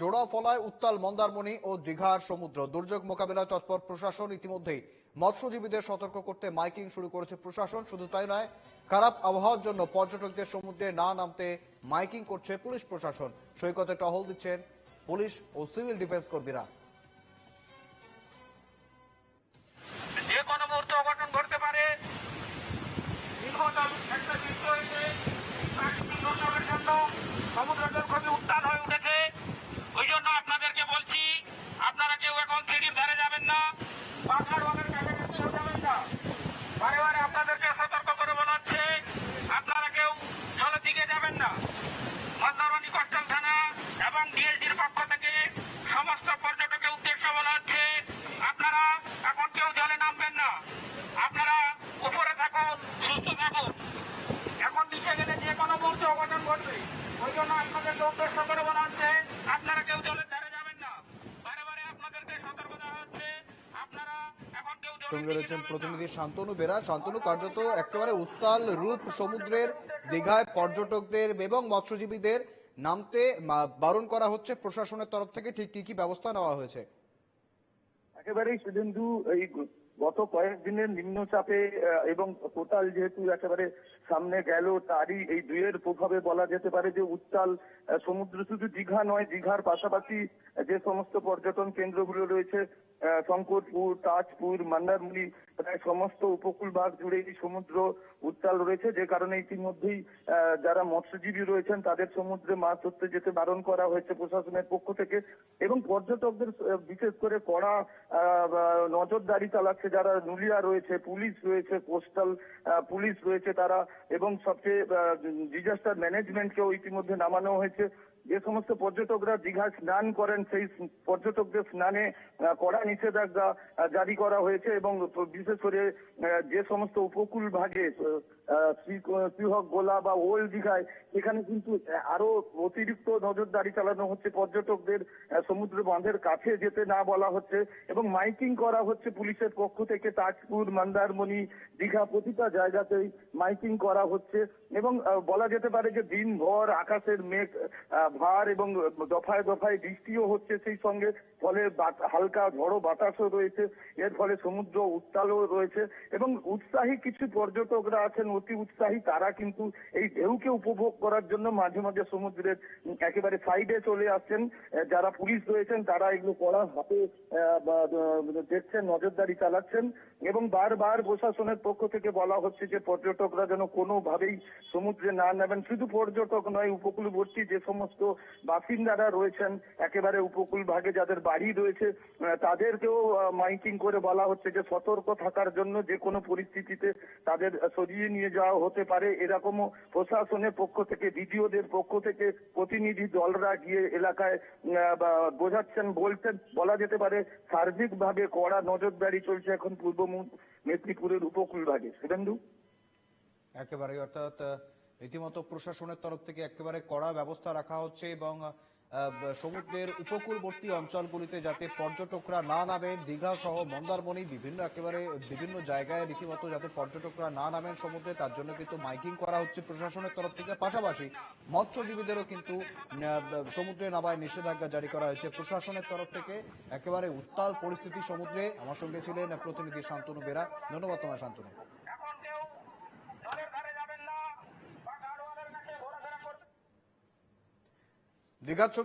জোড়া ফলায় উত্তাল মন্দারমণি ও দীঘার সমুদ্র। দুর্যোগ মোকাবিলায় তৎপর প্রশাসন ইতিমধ্যেই মৎস্যজীবীদের সতর্ক করতে মাইকিং শুরু করেছে প্রশাসন। শুধু তাই নয়, খারাপ আবহাওয়ার জন্য পর্যটকদের সমুদ্রে না নামতে মাইকিং করছে পুলিশ প্রশাসন। সৈকতে টহল দিচ্ছেন পুলিশ ও সিভিল ডিফেন্স কর্মীরা। ডিএলজির পক্ষ থেকে সমস্ত পর্যটকের উদ্দেশ্যে বলা হচ্ছে আপনারা এখন কেউ জলে নামবেন না। আপনারা উপরে থাকুন সুস্থ থাকুন। এখন নিচে গেলে যে কোনো মুহূর্তে অঘটন ঘটবে। ওই জন্য আপনাদেরকে উদ্দেশ্য করে বলা হচ্ছে আপনারা কেউ জলের ধারে যাবেন না। বারে বারে আপনাদেরকে সতর্ক দেওয়া হচ্ছে আপনারা এখন কেউ সঙ্গে রয়েছেন প্রতিনিধি শান্তনু বেরা। শান্তনু কার্যত একেবারে উত্তাল রূপ সমুদ্রের দীঘায় পর্যটকদের এবং মৎস্যজীবীদের নামতে বারণ করা হচ্ছে প্রশাসনের তরফ থেকে, ঠিক কি কি ব্যবস্থা নেওয়া হয়েছে? একেবারেই শুধু এই গত কয়েকদিনের নিম্নচাপে এবং টোটাল যেহেতু একেবারে সামনে গেল, তারই এই দুয়ের প্রভাবে বলা যেতে পারে যে উত্তাল সমুদ্র শুধু দীঘা নয়, দীঘার পাশাপাশি যে সমস্ত পর্যটন কেন্দ্রগুলো রয়েছে শঙ্করপুর, তাজপুর মন্দারমণি প্রায় সমস্ত উপকূল ভাগ জুড়ে এই সমুদ্র উত্তাল রয়েছে, যে কারণে ইতিমধ্যেই যারা মৎস্যজীবী রয়েছেন, তাদের সমুদ্রে মাছ ধরতে যেতে বারণ করা হয়েছে প্রশাসনের পক্ষ থেকে, এবং পর্যটকদের বিশেষ করে কড়া নজরদারি চালাচ্ছে যারা নুলিয়া রয়েছে, পুলিশ রয়েছে কোস্টাল পুলিশ রয়েছে তারা এবং সবচেয়ে ডিজাস্টার ম্যানেজমেন্টকেও ইতিমধ্যে নামানো হয়েছে। যে সমস্ত পর্যটকরা দীঘা স্নান করেন, সেই পর্যটকদের স্নানে কড়া নিষেধাজ্ঞা জারি করা হয়েছে এবং বিশেষ করে যে সমস্ত উপকূল ভাগে শ্রীহক গোলা বা ওল্ড দীঘায়, সেখানে কিন্তু আরও অতিরিক্ত নজরদারি চালানো হচ্ছে পর্যটকদের সমুদ্র বাঁধের কাছে যেতে না বলা হচ্ছে এবং মাইকিং করা হচ্ছে পুলিশের পক্ষ থেকে তাজপুর, মন্দারমণি, দীঘা প্রতিটা জায়গাতেই মাইকিং করা হচ্ছে এবং বলা যেতে পারে যে দিনভর আকাশের মেঘ ভার এবং দফায় দফায় বৃষ্টিও হচ্ছে সেই সঙ্গে, ফলে হালকা ঝড়ো বাতাসও রয়েছে। এর ফলে সমুদ্র উত্তালও রয়েছে এবং উৎসাহী কিছু পর্যটকরা আছেন, অতি উৎসাহী। তারা কিন্তু এই ঢেউকে উপভোগ করার জন্য মাঝে মাঝে সমুদ্রের একেবারে সাইডে চলে আসছেন। যারা পুলিশ রয়েছেন, তারা এগুলো কড়া হাতে দেখছেন, নজরদারি চালাচ্ছেন এবং বারবার প্রশাসনের পক্ষ থেকে বলা হচ্ছে যে পর্যটকরা যেন কোনোভাবেই সমুদ্রে না নেবেন শুধু পর্যটক নয়, উপকূলবর্তী যে সমস্ত বাসিন্দারা রয়েছেন, একেবারে উপকূল ভাগে যাদের বাড়ি রয়েছে তাদেরকেও মাইকিং করে বলা হচ্ছে যে সতর্ক থাকার জন্য যে কোনো পরিস্থিতিতে তাদের সরিয়ে নিয়ে যাওয়া হতে পারে। এরকমও প্রশাসনের পক্ষ থেকে, বিডিওদের পক্ষ থেকে প্রতিনিধি দলরা গিয়ে এলাকায় বোঝাচ্ছেন, বলছেন, বলা যেতে পারে সার্বিকভাবে কড়া নজরদারি চলছে এখন পূর্ব মেদিনীপুরের উপকূল ভাগে। শুভেন্দু? একেবারে অর্থাৎ রীতিমতো প্রশাসনের তরফ থেকে একেবারে কড়া ব্যবস্থা রাখা হচ্ছে এবং সমুদ্রের উপকূলবর্তী অঞ্চলগুলিতে যাতে পর্যটকরা না নামেন দীঘা সহ মন্দারমণি বিভিন্ন একেবারে বিভিন্ন জায়গায় রীতিমতো যাতে পর্যটকরা না নামেন সমুদ্রে, তার জন্য কিন্তু মাইকিং করা হচ্ছে প্রশাসনের তরফ থেকে। পাশাপাশি মৎস্যজীবীদেরও কিন্তু সমুদ্রে নামায় নিষেধাজ্ঞা জারি করা হয়েছে। প্রশাসনের তরফ থেকে একেবারে উত্তাল পরিস্থিতি সমুদ্রে। আমার সঙ্গে ছিলেন প্রতিনিধি শান্তনু বেরা। ধন্যবাদ তোমার শান্তনু এখন কেউ জলের ধারে যাবেন না বা গাড়োয়ালের কাছে ঘোরাফেরা করবেন দীঘার ছবি